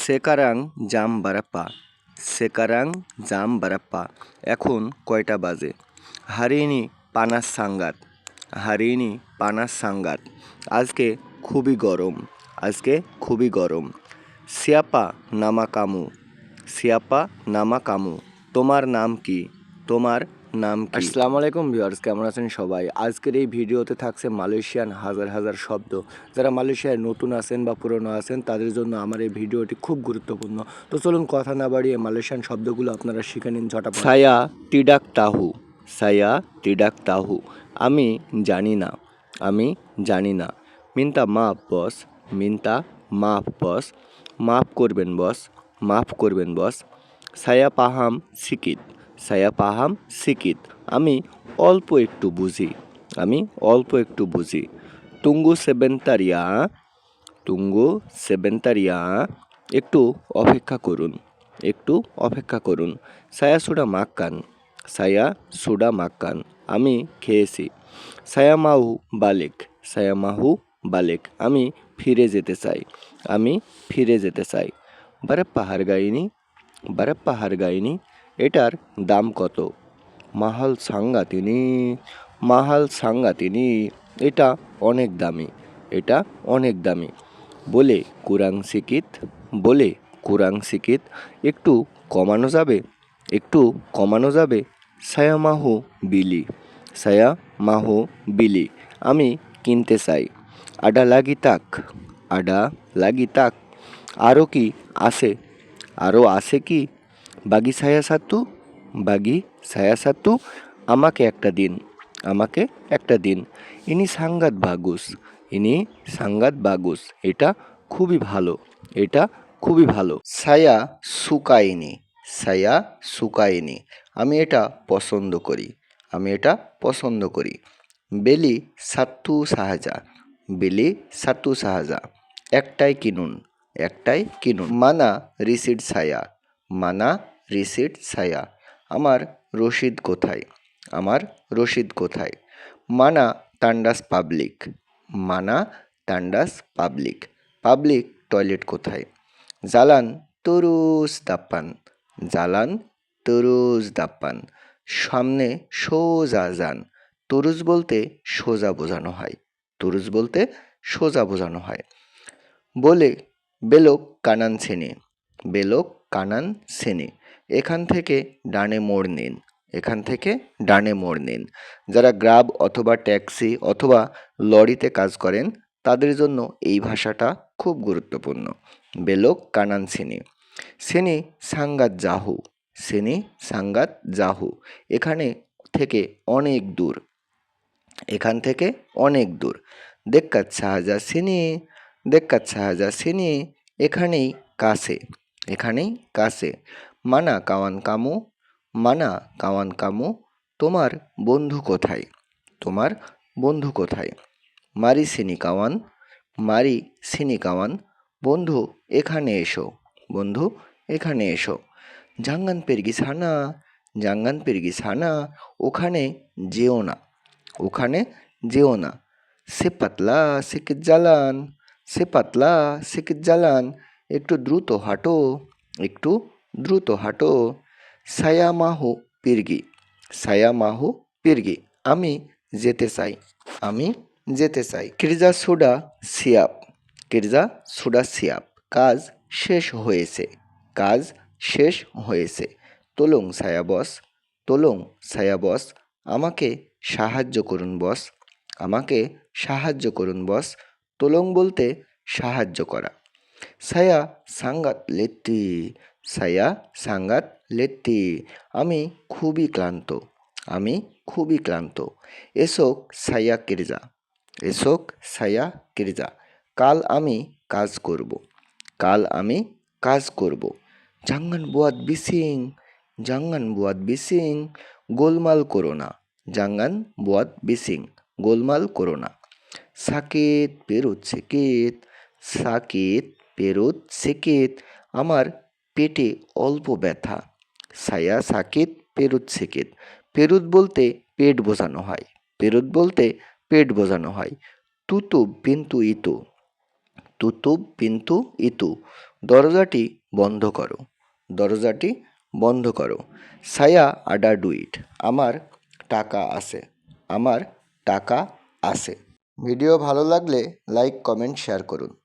সেকারাং জাম বারাপ্পা সেকারাং জাম বারাপ্পা এখন কয়টা বাজে? হারিনি পানাস সাঙ্গাত হারিনি পানাস সাঙ্গাত আজকে খুবই গরম। আজকে খুবই গরম। সিয়াপা নামাকামু। সিয়াপা নামা কামু তোমার নাম কি? তোমার নাম আসসালামু আলাইকুম ভিউয়ার্স কেমন আছেন সবাই? আজকের এই ভিডিওতে থাকছে মালয়েশিয়ান হাজার হাজার শব্দ। যারা মালয়েশিয়ায় নতুন আছেন বা পুরনো আছেন তাদের জন্য আমার এই ভিডিওটি খুব গুরুত্বপূর্ণ। তো চলুন কথা না বাড়িয়ে মালয়েশিয়ান শব্দগুলো আপনারা শিখে নিন ঝটাপট। সায়া টিডাক তাহু সায়া টিডাক তাহু আমি জানি না আমি জানি না। মিন্তা মাপ বস। মিন্তা মাফ বস। মাফ করবেন বস। মাফ করবেন বস। সায়া পাহাম সিকিত। সায়া পাহাম সিকিত। আমি অল্প একটু বুঝি। আমি অল্প একটু বুঝি। তুঙ্গু সেবেন্তারিয়া তুঙ্গু সেবেন্তারিয়া, একটু অপেক্ষা করুন। একটু অপেক্ষা করুন। সায়া সুডা মাক্কান। সায়া সুডা মাক্কান। আমি খেয়েছি। সায়া মাহু বালেক। সায়া মাহু বালেক। আমি ফিরে যেতে চাই। আমি ফিরে যেতে চাই। বারে হার গাইনি বারাপ্পা হার গাইনি এটার দাম কত? মাহাল সাঙ্গা তিনি মাহাল সাঙ্গা তিনি এটা অনেক দামি, এটা অনেক দামি। বলে কুরাং সিকিত বলে কুরাং সিকিত একটু কমানো যাবে, একটু কমানো যাবে সায়া মাহু বিলি সায়া মাহু বিলি, আমি কিনতে চাই। আডা লাগি তাক, আডা লাগি তাক আরও কি আছে? আরও আছে কি? বাগি ছায়া সাতু, বাগি ছায়া সাতু, আমাকে একটা দিন, আমাকে একটা দিন। ইনি সাংগাত বাগুস, ইনি সাংগাত বাগুস, এটা খুবই ভালো, এটা খুবই ভালো। ছায়া সুকাইনি ছায়া সুকাইনি আমি এটা পছন্দ করি, আমি এটা পছন্দ করি। বেলি সাত্তু সাহাজা, বেলি সাত্তু সাহাজা, একটাই কিনুন একটাই কিনুন। মানা রিসিট ছায়া, মানা রিসিট ছায়া। আমার রসিদ কোথায়? আমার রসিদ কোথায়? মানা তান্ডাস পাবলিক। মানা তান্ডাস পাবলিক। পাবলিক টয়লেট কোথায়? জালান তরুজ দাপ্পান। জালান তরুজ দাপ্পান। সামনে সোজা যান। তরুজ বলতে সোজা বোঝানো হয়। তরুজ বলতে সোজা বোঝানো হয়। বলে, বেলোক কানান সেনে। বেলোক কানান সেনে। এখান থেকে ডানে মোড় নিন। এখান থেকে ডানে মোড় নিন। যারা গ্রাব অথবা ট্যাক্সি অথবা লরিতে কাজ করেন, তাদের জন্য এই ভাষাটা খুব গুরুত্বপূর্ণ। বেলোক কানান সেনে। সেনে সাঙ্গাত জাহু। সেনে সাঙ্গাত জাহু। এখানে থেকে অনেক দূর। এখান থেকে অনেক দূর। দেক্কাত শাহজা সিনি, দেক্কাত শাহজা সিনি, এখানেই কাছে। এখানেই কাছে। মানা কাওয়ান কামু, মানা কাওয়ান কামু, তোমার বন্ধু কোথায়? তোমার বন্ধু কোথায়? মারি সিনি কাওয়ান, মারি সিনি কাওয়ান, বন্ধু এখানে এসো, বন্ধু এখানে এসো। জাঙ্গান পেরগিস হানা, জাঙ্গান পেরগিস হানা, ওখানে যেও না, ওখানে যেও না। সে পাতলা সিকিত জ্বালান, সে পাতলা সিকিত জ্বালান, একটু দ্রুত হাঁটো, একটু দ্রুত হাঁটো। সায়া মাহু পিরগি। সায়া মাহু পিরগি। আমি যেতে চাই। আমি যেতে চাই। কিরজা সুডা সিয়াপ। কিরজা সুডা সিয়াপ। কাজ শেষ হয়েছে। কাজ শেষ হয়েছে। তোলং সায়া বস। তোলং সায়া বস। আমাকে সাহায্য করুন বস। আমাকে সাহায্য করুন বস। তোলং বলতে সাহায্য করা। সায়া সাঙ্গাত লেত্তি সায়া সাঙ্গাত লেত্তি আমি খুবই ক্লান্ত, আমি খুবই ক্লান্ত। এসোক সায়া কিরজা, এসোক সায়া কিরজা। কাল আমি কাজ করব, কাল আমি কাজ করব। জাঙ্গান বুয়াত বিসিং, জাঙ্গান বুয়াত বিসিং। গোলমাল করো না, জাঙ্গান বুয়াত বিসিং, গোলমাল করো না। সাকেত, পেরুত, সেকেত, সাকেত পেরুত সেকেত, আমার পেটে অল্প ব্যথা। সায়া সাকেত, পেরুত সেকেত। পেরুত বলতে পেট বোঝানো হয়। পেরুত বলতে পেট বোঝানো হয়। তুতু বিন্তু ইতু। তুতু বিন্তু ইতু। দরজাটি বন্ধ করো। দরজাটি বন্ধ করো। সায়া আডা ডুইট আমার টাকা আছে। আমার টাকা আছে। ভিডিও ভালো লাগলে লাইক, কমেন্ট, শেয়ার করুন।